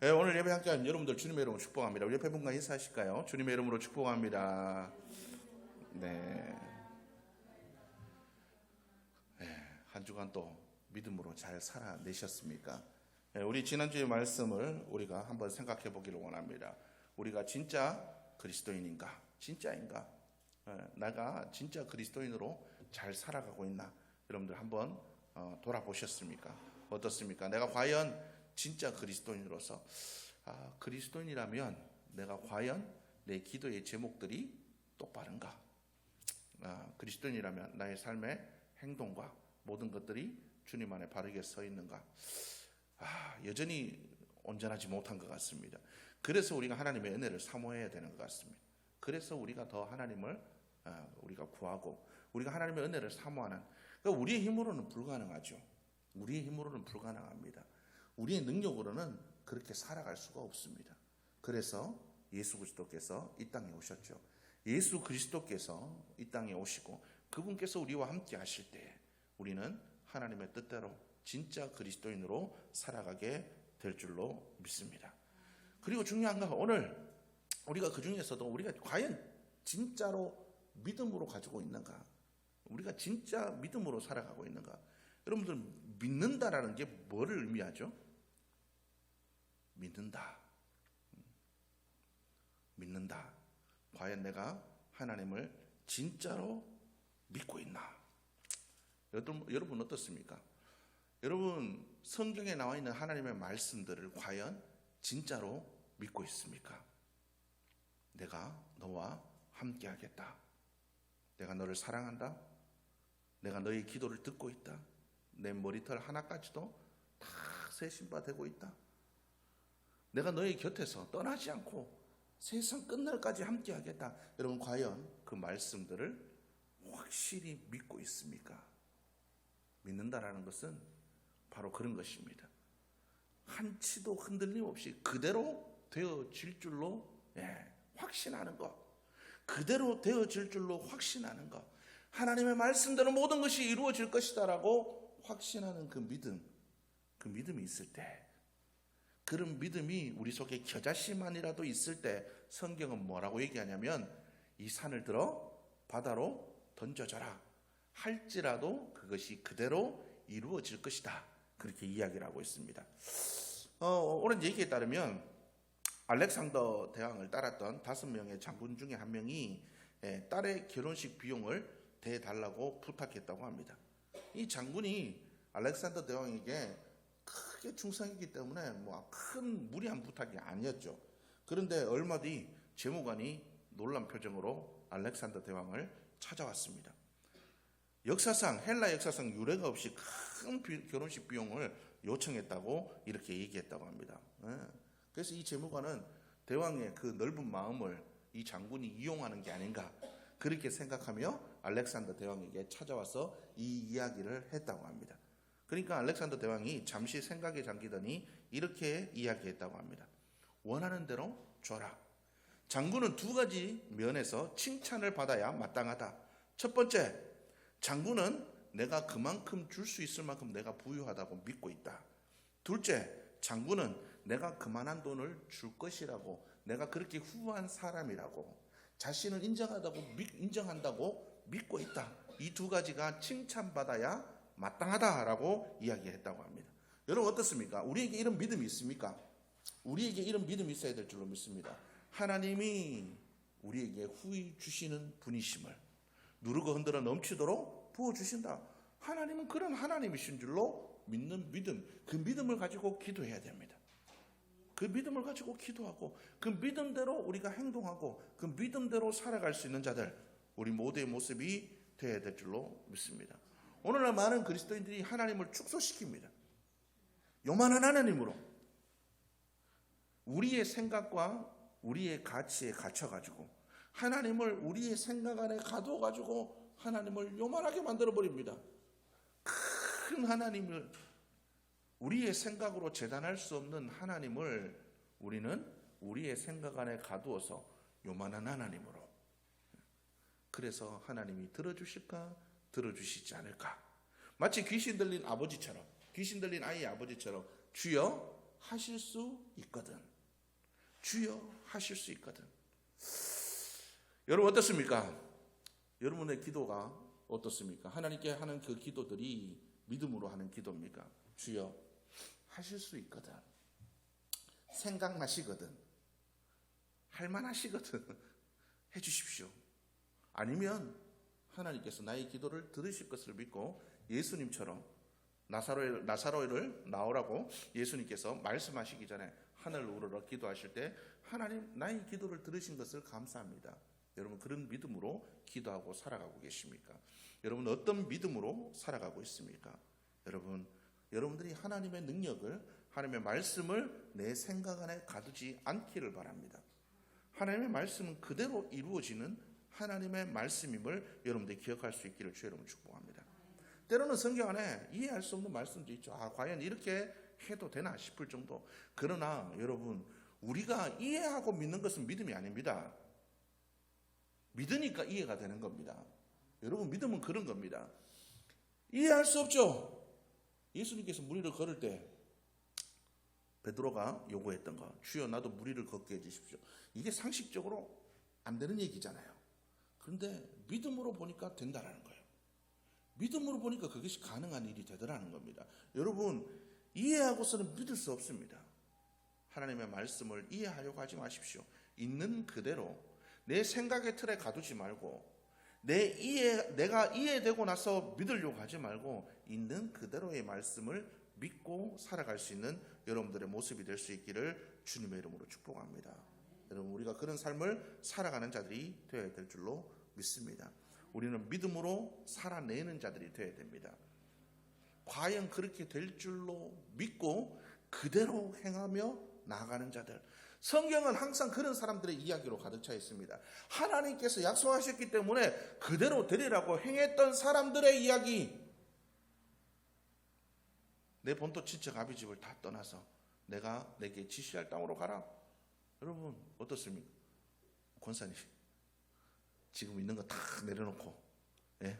예, 오늘 예배 함께한 여러분들 주님의 이름으로 축복합니다. 우리 옆에 분과 인사하실까요? 주님의 이름으로 축복합니다. 네. 예, 한 주간 또 믿음으로 잘 살아내셨습니까? 예, 우리 지난주의 말씀을 우리가 한번 생각해 보기를 원합니다. 우리가 진짜 그리스도인인가? 진짜인가? 예, 내가 진짜 그리스도인으로 잘 살아가고 있나? 여러분들 한번 어, 돌아보셨습니까? 어떻습니까? 내가 과연 진짜 그리스도인으로서 아, 그리스도인이라면 내가 과연 내 기도의 제목들이 똑바른가? 아, 그리스도인이라면 나의 삶의 행동과 모든 것들이 주님 안에 바르게 서 있는가? 아, 여전히 온전하지 못한 것 같습니다. 그래서 우리가 하나님의 은혜를 사모해야 되는 것 같습니다. 그래서 우리가 더 하나님을 아, 우리가 구하고 우리가 하나님의 은혜를 사모하는 그러니까 우리의 힘으로는 불가능하죠. 우리의 힘으로는 불가능합니다. 우리의 능력으로는 그렇게 살아갈 수가 없습니다. 그래서 예수 그리스도께서 이 땅에 오셨죠. 예수 그리스도께서 이 땅에 오시고 그분께서 우리와 함께 하실 때 우리는 하나님의 뜻대로 진짜 그리스도인으로 살아가게 될 줄로 믿습니다. 그리고 중요한 건 오늘 우리가 그 중에서도 우리가 과연 진짜로 믿음으로 가지고 있는가? 우리가 진짜 믿음으로 살아가고 있는가? 여러분들 믿는다라는 게 뭐를 의미하죠? 믿는다. 믿는다. 과연 내가 하나님을 진짜로 믿고 있나? 여러분, 어떻습니까? 여러분 성경에 나와 있는 하나님의 말씀들을 과연 진짜로 믿고 있습니까? 내가 너와 함께 하겠다. 내가 너를 사랑한다. 내가 너의 기도를 듣고 있다. 내 머리털 하나까지도 다 세심바 되고 있다. 내가 너의 곁에서 떠나지 않고 세상 끝날까지 함께 하겠다. 여러분 과연 그 말씀들을 확실히 믿고 있습니까? 믿는다라는 것은 바로 그런 것입니다. 한치도 흔들림 없이 그대로 되어질 줄로 예, 확신하는 것. 그대로 되어질 줄로 확신하는 것. 하나님의 말씀대로 모든 것이 이루어질 것이다라고 확신하는 그 믿음. 그 믿음이 있을 때 그런 믿음이 우리 속에 겨자씨만이라도 있을 때 성경은 뭐라고 얘기하냐면 이 산을 들어 바다로 던져져라 할지라도 그것이 그대로 이루어질 것이다 그렇게 이야기를 하고 있습니다. 어, 오늘 얘기에 따르면 알렉산더 대왕을 따랐던 다섯 명의 장군 중에 한 명이 예, 딸의 결혼식 비용을 대달라고 부탁했다고 합니다. 이 장군이 알렉산더 대왕에게 크게 충성했기 때문에 뭐 큰 무리한 부탁이 아니었죠. 그런데 얼마 뒤 재무관이 놀란 표정으로 알렉산더 대왕을 찾아왔습니다. 역사상 헬라 역사상 유례가 없이 큰 비- 결혼식 비용을 요청했다고 이렇게 얘기했다고 합니다. 예. 그래서 이 재무관은 대왕의 그 넓은 마음을 이 장군이 이용하는 게 아닌가 그렇게 생각하며 알렉산더 대왕에게 찾아와서 이 이야기를 했다고 합니다. 그러니까 알렉산더 대왕이 잠시 생각에 잠기더니 이렇게 이야기했다고 합니다. 원하는 대로 줘라. 장군은 두 가지 면에서 칭찬을 받아야 마땅하다. 첫 번째, 장군은 내가 그만큼 줄 수 있을 만큼 내가 부유하다고 믿고 있다. 둘째, 장군은 내가 그만한 돈을 줄 것이라고 내가 그렇게 후한 사람이라고 자신을 인정하다고 믿- 인정한다고 믿고 있다. 이 두 가지가 칭찬받아야 마땅하다라고 이야기했다고 합니다. 여러분 어떻습니까? 우리에게 이런 믿음이 있습니까? 우리에게 이런 믿음이 있어야 될 줄로 믿습니다. 하나님이 우리에게 후히 주시는 분이심을 누르고 흔들어 넘치도록 부어 주신다. 하나님은 그런 하나님이신 줄로 믿는 믿음, 그 믿음을 가지고 기도해야 됩니다. 그 믿음을 가지고 기도하고 그 믿음대로 우리가 행동하고 그 믿음대로 살아갈 수 있는 자들 우리 모두의 모습이 되어야 될 줄로 믿습니다. 오늘날 많은 그리스도인들이 하나님을 축소시킵니다. 요만한 하나님으로 우리의 생각과 우리의 가치에 갇혀가지고 하나님을 우리의 생각 안에 가둬가지고 하나님을 요만하게 만들어 버립니다. 큰 하나님을 우리의 생각으로 재단할 수 없는 하나님을 우리는 우리의 생각 안에 가두어서 요만한 하나님으로 그래서 하나님이 들어주실까 들어주시지 않을까 마치 귀신 들린 아버지처럼 귀신 들린 아이의 아버지처럼 주여 하실 수 있거든. 주여 하실 수 있거든. 여러분 어떻습니까? 여러분의 기도가 어떻습니까? 하나님께 하는 그 기도들이 믿음으로 하는 기도입니까? 주여 하실 수 있거든. 생각나시거든. 할만하시거든. 해 주십시오. 아니면 하나님께서 나의 기도를 들으실 것을 믿고 예수님처럼 나사로를, 나사로를 나오라고 예수님께서 말씀하시기 전에 하늘 우러러 기도하실 때 하나님 나의 기도를 들으신 것을 감사합니다. 여러분 그런 믿음으로 기도하고 살아가고 계십니까? 여러분 어떤 믿음으로 살아가고 있습니까? 여러분 여러분들이 하나님의 능력을 하나님의 말씀을 내 생각 안에 가두지 않기를 바랍니다. 하나님의 말씀은 그대로 이루어지는 하나님의 말씀임을 여러분들이 기억할 수 있기를 주 여러분 축복합니다. 때로는 성경 안에 이해할 수 없는 말씀도 있죠. 아, 과연 이렇게 해도 되나 싶을 정도. 그러나 여러분, 우리가 이해하고 믿는 것은 믿음이 아닙니다. 믿으니까 이해가 되는 겁니다. 여러분, 믿음은 그런 겁니다. 이해할 수 없죠? 예수님께서 무리를 걸을 때 베드로가 요구했던 거, 주여 나도 무리를 걷게 해주십시오. 이게 상식적으로 안 되는 얘기잖아요. 그런데 믿음으로 보니까 된다라는 거예요. 믿음으로 보니까 그것이 가능한 일이 되더라는 겁니다. 여러분 이해하고서는 믿을 수 없습니다. 하나님의 말씀을 이해하려고 하지 마십시오. 있는 그대로 내 생각의 틀에 가두지 말고 내 이해 내가 이해되고 나서 믿으려고 하지 말고 있는 그대로의 말씀을 믿고 살아갈 수 있는 여러분들의 모습이 될 수 있기를 주님의 이름으로 축복합니다. 여러분 우리가 그런 삶을 살아가는 자들이 되어야 될 줄로 믿습니다. 우리는 믿음으로 살아내는 자들이 되어야 됩니다. 과연 그렇게 될 줄로 믿고 그대로 행하며 나아가는 자들. 성경은 항상 그런 사람들의 이야기로 가득 차 있습니다. 하나님께서 약속하셨기 때문에 그대로 되리라고 행했던 사람들의 이야기. 내 본토 친척 아비 집을 다 떠나서 내가 내게 지시할 땅으로 가라. 여러분 어떻습니까? 권사님 지금 있는 거 다 내려놓고 예?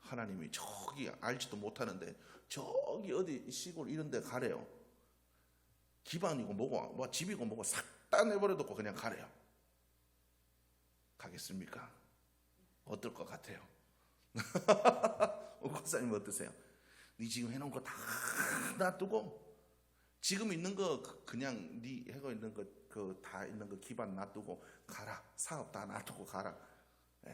하나님이 저기 알지도 못하는데 저기 어디 시골 이런 데 가래요. 기반이고 뭐고 뭐 집이고 뭐고 싹 다 내버려두고 그냥 가래요. 가겠습니까? 어떨 것 같아요? 권사님 어떠세요? 네 지금 해놓은 거 다 놔두고 지금 있는 거 그- 그냥 네 해고 있는 거 그 다 있는 거 기반 놔두고 가라 사업 다 놔두고 가라. 예.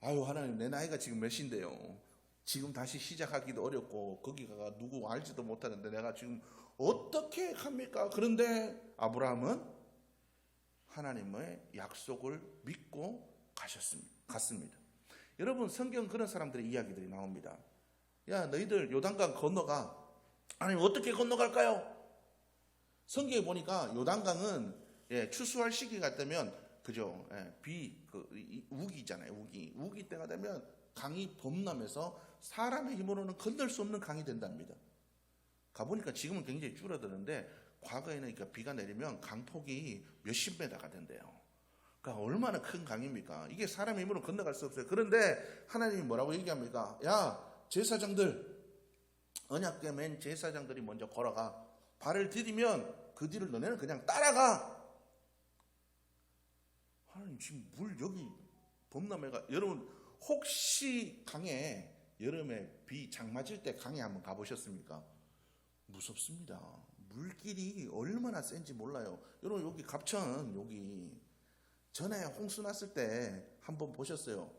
아유 하나님 내 나이가 지금 몇인데요. 지금 다시 시작하기도 어렵고 거기 가 누구 알지도 못하는데 내가 지금 어떻게 합니까? 그런데 아브라함은 하나님의 약속을 믿고 가셨습니다. 갔습니다. 여러분 성경 그런 사람들의 이야기들이 나옵니다. 야 너희들 요단강 건너가. 아니 어떻게 건너갈까요? 성경에 보니까 요단강은 예, 추수할 시기가 되면 그죠? 예, 비, 그, 이- 우기잖아요. 우기. 우기 때가 되면 강이 범람해서 사람의 힘으로는 건널 수 없는 강이 된답니다. 가보니까 지금은 굉장히 줄어드는데 과거에는 그러니까 비가 내리면 강폭이 몇십 메다가 된대요. 그러니까 얼마나 큰 강입니까? 이게 사람 힘으로 건너갈 수 없어요. 그런데 하나님이 뭐라고 얘기합니까? 야, 제사장들, 언약궤 맨 제사장들이 먼저 걸어가. 발을 디디면 그 뒤를 너네는 그냥 따라가. 하나님 지금 물 여기 범람해가 여러분 혹시 강에 여름에 비 장 맞을 때 강에 한번 가보셨습니까? 무섭습니다. 물길이 얼마나 센지 몰라요. 여러분 여기 갑천 여기 전에 홍수 났을 때 한번 보셨어요.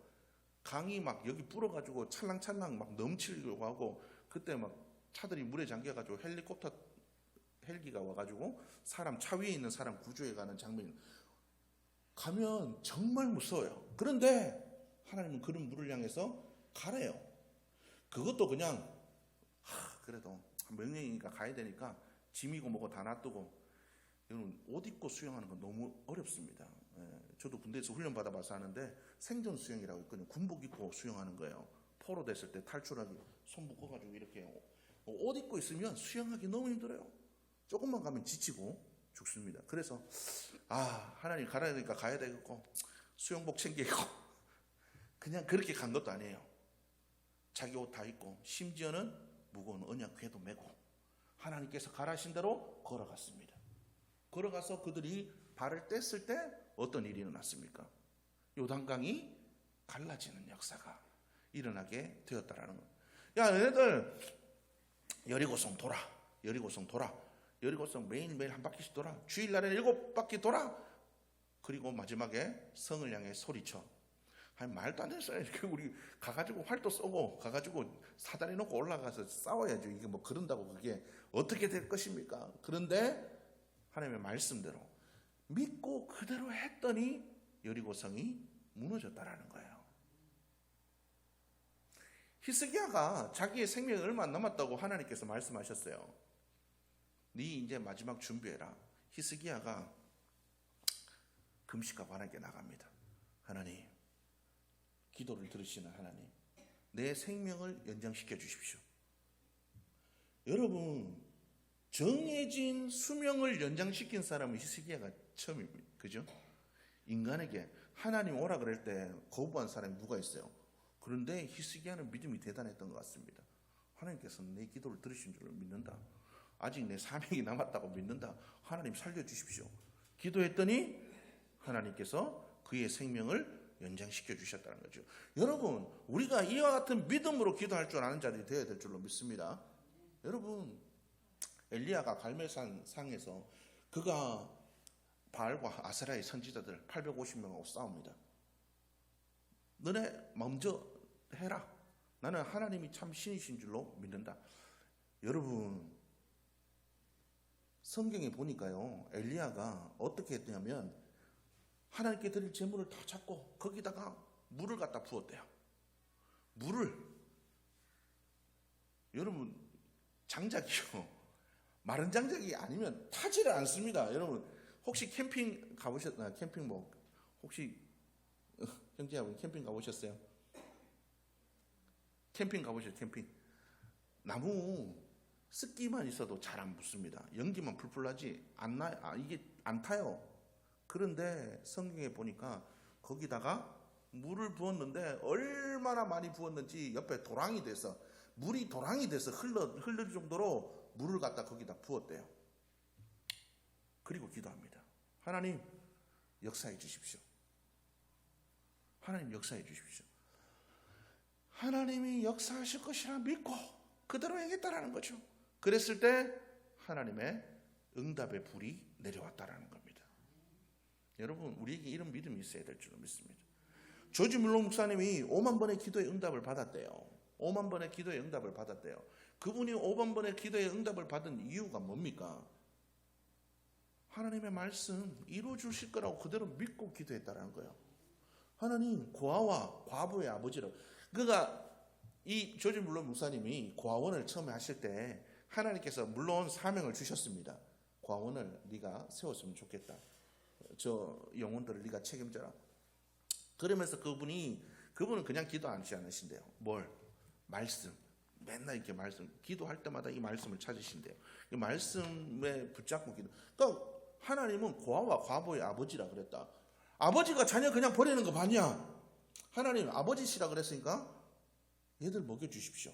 강이 막 여기 불어가지고 찰랑찰랑 막 넘치려고 하고 그때 막 차들이 물에 잠겨가지고 헬리콥터 헬기가 와가지고 사람 차 위에 있는 사람 구조해 가는 장면 가면 정말 무서워요. 그런데 하나님은 그런 물을 향해서 가래요. 그것도 그냥 하, 그래도 명령이니까 가야 되니까 짐이고 뭐고 다 놔두고 여러분 옷 입고 수영하는 건 너무 어렵습니다. 예, 저도 군대에서 훈련 받아봐서 하는데 생존 수영이라고 있거든요. 군복 입고 수영하는 거예요. 포로 됐을 때 탈출하기 손 묶어가지고 이렇게 옷 입고 있으면 수영하기 너무 힘들어요. 조금만 가면 지치고 죽습니다. 그래서 아 하나님 가야 되니까 가야 되겠고 수영복 챙기고 그냥 그렇게 간 것도 아니에요. 자기 옷 다 입고 심지어는 무거운 언약 궤도 메고 하나님께서 가라신 대로 걸어갔습니다. 걸어가서 그들이 발을 뗐을 때 어떤 일이 일어났습니까? 요단강이 갈라지는 역사가 일어나게 되었다라는 거. 야, 너네들 여리고성 돌아. 여리고성 돌아. 여리고성 매일매일 한 바퀴씩 돌아. 주일날에 일곱 바퀴 돌아. 그리고 마지막에 성을 향해 소리쳐. 아니 말도 안 되는 소리. 그 우리 가가지고 활도 쏘고 가가지고 사다리 놓고 올라가서 싸워야죠. 이게 뭐 그런다고 그게 어떻게 될 것입니까? 그런데 하나님의 말씀대로 믿고 그대로 했더니 여리고성이 무너졌다라는 거예요. 히스기야가 자기의 생명이 얼마 안 남았다고 하나님께서 말씀하셨어요. 네 이제 마지막 준비해라. 히스기야가 금식과 반하게 나갑니다. 하나님, 기도를 들으시는 하나님, 내 생명을 연장시켜 주십시오. 여러분, 정해진 수명을 연장시킨 사람은 히스기야가 처음입니다. 그죠? 인간에게 하나님 오라 그럴 때 거부한 사람이 누가 있어요? 그런데 히스기야는 믿음이 대단했던 것 같습니다. 하나님께서는 내 기도를 들으신 줄을 믿는다. 아직 내 사명이 남았다고 믿는다. 하나님 살려주십시오. 기도했더니 하나님께서 그의 생명을 연장시켜 주셨다는 거죠. 여러분, 우리가 이와 같은 믿음으로 기도할 줄 아는 자들이 되어야 될 줄로 믿습니다. 여러분, 엘리야가 갈멜산 상에서 그가 바알과 아세라의 선지자들 850명하고 싸웁니다. 너네 먼저 해라. 나는 하나님이 참 신이신 줄로 믿는다. 여러분, 성경에 보니까요, 엘리야가 어떻게 했냐면, 하나님께 드릴 제물을 다 잡고, 거기다가 물을 갖다 부었대요. 물을. 여러분, 장작이요. 마른 장작이 아니면 타지를 않습니다. 여러분, 혹시 캠핑 가보셨나요? 캠핑 뭐, 혹시, 어, 형제하고 캠핑 가보셨어요? 캠핑 가보셨어요? 캠핑. 나무 습기만 있어도 잘 안 붙습니다. 연기만 풀풀 나지 안 나, 아, 이게 안 타요. 그런데 성경에 보니까 거기다가 물을 부었는데 얼마나 많이 부었는지 옆에 도랑이 돼서 물이 도랑이 돼서 흘러 흘릴 정도로 물을 갖다 거기다 부었대요. 그리고 기도합니다. 하나님 역사해 주십시오. 하나님 역사해 주십시오. 하나님이 역사하실 것이라 믿고 그대로 행했다라는 거죠. 그랬을 때 하나님의 응답의 불이 내려왔다라는 겁니다. 여러분 우리에게 이런 믿음이 있어야 될 줄로 믿습니다. 조지 물론 목사님이 5만 번의 기도의 응답을 받았대요. 5만 번의 기도의 응답을 받았대요. 그분이 5만 번의 기도의 응답을 받은 이유가 뭡니까? 하나님의 말씀 이루어 주실 거라고 그대로 믿고 기도했다라는 거예요. 하나님 고아와 과부의 아버지로 그가 이 조지 물론 목사님이 고아원을 처음에 하실 때 하나님께서 물론 사명을 주셨습니다. 고아원을 네가 세웠으면 좋겠다. 저 영혼들을 네가 책임져라. 그러면서 그분이 그분은 그냥 기도 하지 않으신대요. 뭘? 말씀. 맨날 이렇게 말씀 기도할 때마다 이 말씀을 찾으신대요. 이 말씀에 붙잡고 기도. 그러니까 하나님은 고아와 과부의 아버지라 그랬다. 아버지가 자녀 그냥 버리는 거 봤냐? 하나님 아버지시라 그랬으니까 얘들 먹여 주십시오.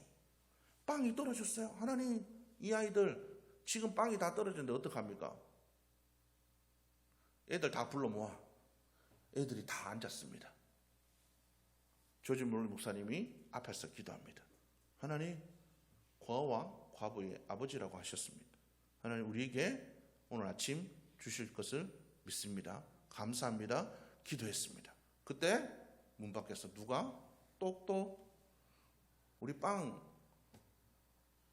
빵이 떨어졌어요. 하나님 이 아이들 지금 빵이 다 떨어졌는데 어떡합니까? 애들 다 불러 모아. 애들이 다 앉았습니다. 조지물 목사님이 앞에서 기도합니다. 하나님, 과와 과부의 아버지라고 하셨습니다. 하나님, 우리에게 오늘 아침 주실 것을 믿습니다. 감사합니다. 기도했습니다. 그때 문 밖에서 누가 똑똑 우리 빵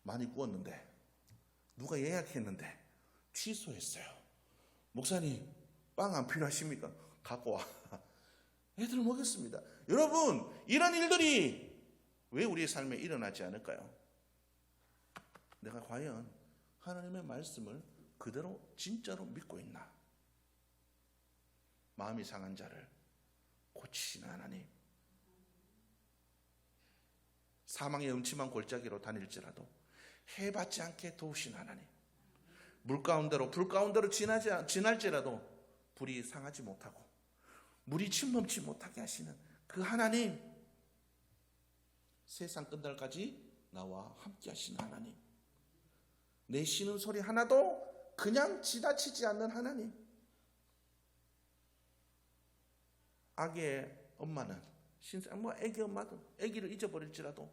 많이 구웠는데 누가 예약했는데 취소했어요. 목사님 빵 안 필요하십니까? 갖고 와. 애들 먹였습니다. 여러분 이런 일들이 왜 우리의 삶에 일어나지 않을까요? 내가 과연 하나님의 말씀을 그대로 진짜로 믿고 있나? 마음이 상한 자를 고치시는 하나님. 사망의 음침한 골짜기로 다닐지라도 해받지 않게 도우신 하나님. 물 가운데로 불 가운데로 지나지 지날지라도 불이 상하지 못하고 물이 침범치 못하게 하시는 그 하나님. 세상 끝날까지 나와 함께 하신 하나님. 내쉬는 소리 하나도 그냥 지나치지 않는 하나님. 아기의 엄마는 신생 뭐 아기 엄마도 아기를 잊어버릴지라도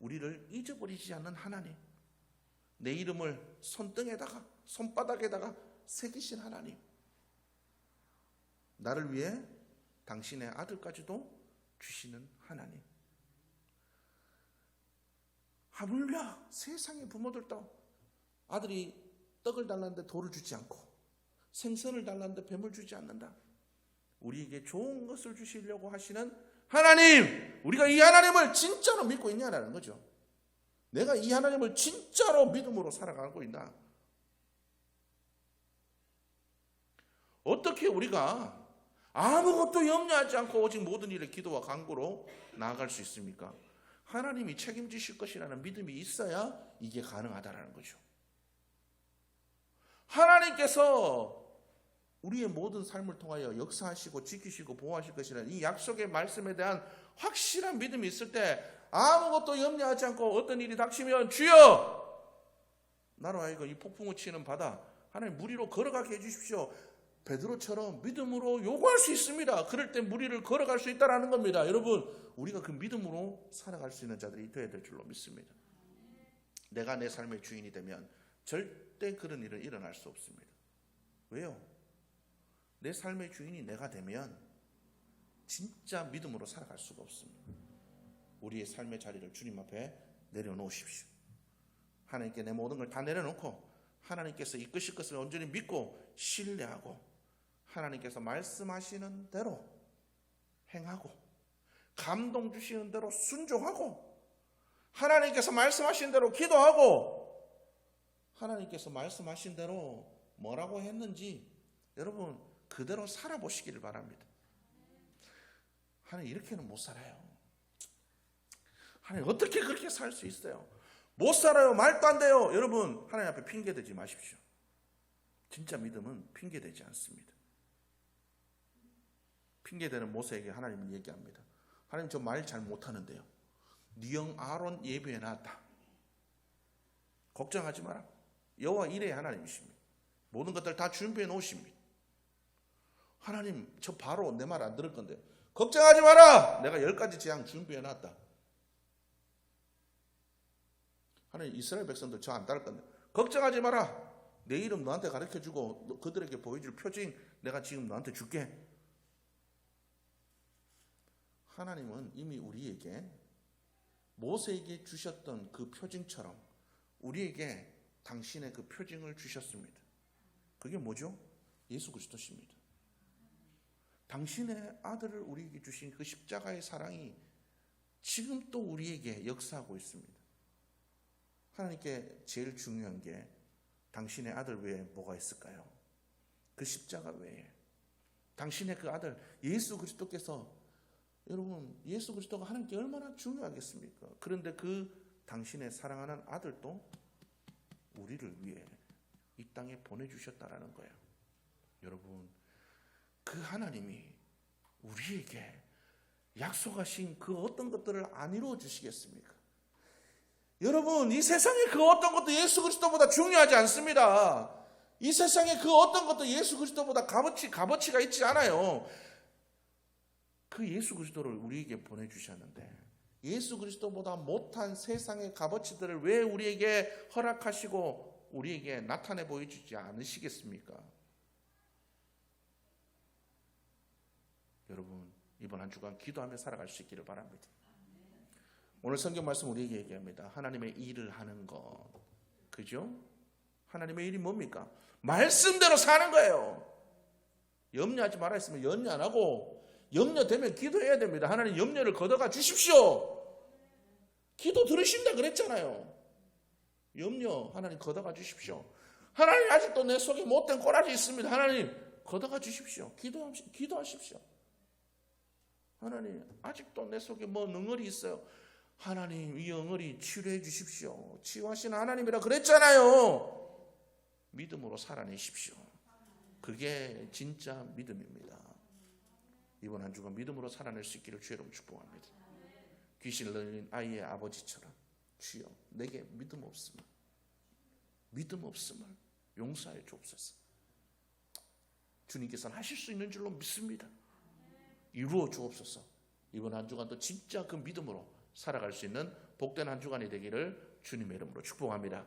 우리를 잊어버리지 않는 하나님. 내 이름을 손등에다가 손바닥에다가 새기신 하나님. 나를 위해 당신의 아들까지도 주시는 하나님. 하물며 세상의 부모들도 아들이 떡을 달라는데 돌을 주지 않고 생선을 달라는데 뱀을 주지 않는다. 우리에게 좋은 것을 주시려고 하시는 하나님, 우리가 이 하나님을 진짜로 믿고 있냐라는 거죠. 내가 이 하나님을 진짜로 믿음으로 살아가고 있나? 어떻게 우리가 아무것도 염려하지 않고 오직 모든 일에 기도와 간구로 나아갈 수 있습니까? 하나님이 책임지실 것이라는 믿음이 있어야 이게 가능하다라는 거죠. 하나님께서 우리의 모든 삶을 통하여 역사하시고 지키시고 보호하실 것이라는 이 약속의 말씀에 대한 확실한 믿음이 있을 때 아무것도 염려하지 않고 어떤 일이 닥치면 주여 나로 하여금 이 폭풍을 치는 바다 하나님 무리로 걸어가게 해주십시오. 베드로처럼 믿음으로 요구할 수 있습니다. 그럴 때 무리를 걸어갈 수 있다라는 겁니다. 여러분 우리가 그 믿음으로 살아갈 수 있는 자들이 되어야 될 줄로 믿습니다. 내가 내 삶의 주인이 되면 절대 그런 일은 일어날 수 없습니다. 왜요? 내 삶의 주인이 내가 되면 진짜 믿음으로 살아갈 수가 없습니다. 우리의 삶의 자리를 주님 앞에 내려놓으십시오. 하나님께 내 모든 걸 다 내려놓고 하나님께서 이끄실 것을 온전히 믿고 신뢰하고 하나님께서 말씀하시는 대로 행하고 감동 주시는 대로 순종하고 하나님께서 말씀하신 대로 기도하고 하나님께서 말씀하신 대로 뭐라고 했는지 여러분 그대로 살아보시기를 바랍니다. 하나님 이렇게는 못 살아요. 하나님 어떻게 그렇게 살 수 있어요? 못 살아요. 말도 안 돼요. 여러분 하나님 앞에 핑계 대지 마십시오. 진짜 믿음은 핑계 대지 않습니다. 핑계 대는 모세에게 하나님은 얘기합니다. 하나님 저 말 잘 못하는데요. 니형 아론 예배해 놨다. 걱정하지 마라. 여호와 이레 하나님이십니다. 모든 것들 다 준비해 놓으십니다. 하나님 저 바로 내 말 안 들을 건데 걱정하지 마라. 내가 열 가지 재앙 준비해 놨다. 하나님 이스라엘 백성들 저 안 따를 건데 걱정하지 마라. 내 이름 너한테 가르쳐 주고 그들에게 보여줄 표징 내가 지금 너한테 줄게. 하나님은 이미 우리에게 모세에게 주셨던 그 표징처럼 우리에게 당신의 그 표징을 주셨습니다. 그게 뭐죠? 예수 그리스도십니다. 당신의 아들을 우리에게 주신 그 십자가의 사랑이 지금 또 우리에게 역사하고 있습니다. 하나님께 제일 중요한 게 당신의 아들 외에 뭐가 있을까요? 그 십자가 외에 당신의 그 아들 예수 그리스도께서 여러분 예수 그리스도가 하나님께 얼마나 중요하겠습니까? 그런데 그 당신의 사랑하는 아들도 우리를 위해 이 땅에 보내주셨다라는 거예요. 여러분 그 하나님이 우리에게 약속하신 그 어떤 것들을 안 이루어 주시겠습니까? 여러분, 이 세상에 그 어떤 것도 예수 그리스도보다 중요하지 않습니다. 이 세상에 그 어떤 것도 예수 그리스도보다 값어치, 값어치가 있지 않아요. 그 예수 그리스도를 우리에게 보내주셨는데, 예수 그리스도보다 못한 세상의 값어치들을 왜 우리에게 허락하시고 우리에게 나타내 보여주지 않으시겠습니까? 여러분, 이번 한 주간 기도하며 살아갈 수 있기를 바랍니다. 오늘 성경 말씀 우리에게 얘기합니다. 하나님의 일을 하는 것. 그죠? 하나님의 일이 뭡니까? 말씀대로 사는 거예요. 염려하지 말아 있으면 염려 안 하고 염려되면 기도해야 됩니다. 하나님 염려를 걷어가 주십시오. 기도 들으신다 그랬잖아요. 염려 하나님 걷어가 주십시오. 하나님 아직도 내 속에 못된 꼬라지 있습니다. 하나님 걷어가 주십시오. 기도하십시오. 하나님 아직도 내 속에 뭐 능얼이 있어요. 하나님 이 영을이 치료해 주십시오. 치유하시는 하나님이라 그랬잖아요. 믿음으로 살아내십시오. 그게 진짜 믿음입니다. 이번 한 주간 믿음으로 살아낼 수 있기를 여러분 축복합니다. 귀신을 들린 아이의 아버지처럼 주여 내게 믿음 없습니다. 믿음 없음을 용서해 주옵소서. 주님께서는 하실 수 있는 줄로 믿습니다. 이루어 주옵소서. 이번 한 주간도 진짜 그 믿음으로 살아갈 수 있는 복된 한 주간이 되기를 주님의 이름으로 축복합니다.